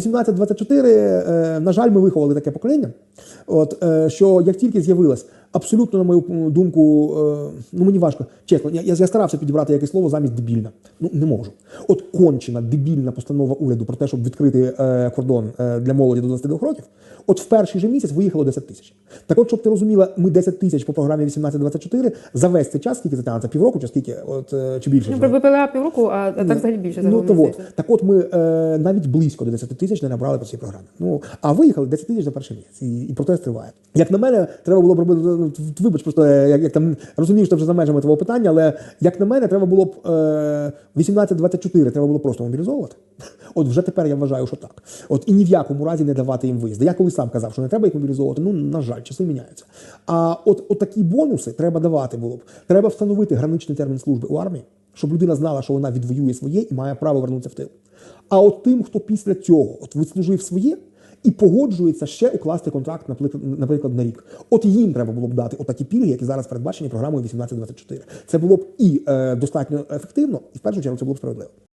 18-24, е, на жаль, ми виховали таке покоління. От е, що як тільки з'явилось, абсолютно, на мою думку, е, ну мені важко, чесно, я, я старався підібрати якесь слово замість дебільна. Ну не можу. От кончена дебільна постанова уряду про те, щоб відкрити е, кордон е, для молоді до 22 років. От в перший же місяць виїхало 10 тисяч. Так от, щоб ти розуміла, ми 10 тисяч по програмі 18-24 за весь цей час, скільки затягнеться, півроку чи скільки, от е, чи більше. Ну, про БПЛА півроку, а так взагалі більше. Ну, то от. Так от ми е, навіть близько до 10 тисяч не набрали по цій програмі. Ну, а виїхали 10 тисяч за перший місяць. І, і протест триває. Як на мене, треба було б робити, ну, вибач, просто е, як, як там розумію, що вже за межами твого питання, але як на мене, треба було б е, 18-24 треба було просто мобілізовувати. От вже тепер я вважаю, що так. От і ні в якому разі не давати їм виїзди. Я колись сам казав, що не треба їх мобілізовувати. Ну, на жаль, часи міняються. А от, от такі бонуси треба давати було б. Треба встановити граничний термін служби у армії, щоб людина знала, що вона відвоює своє і має право вернутися в тил. А от тим, хто після цього от відслужив своє. І погоджується ще укласти контракт, наприклад, на рік. От їм треба було б дати отакі пільги, які зараз передбачені програмою 1824. Це було б і е, достатньо ефективно, і в першу чергу це було б справедливо.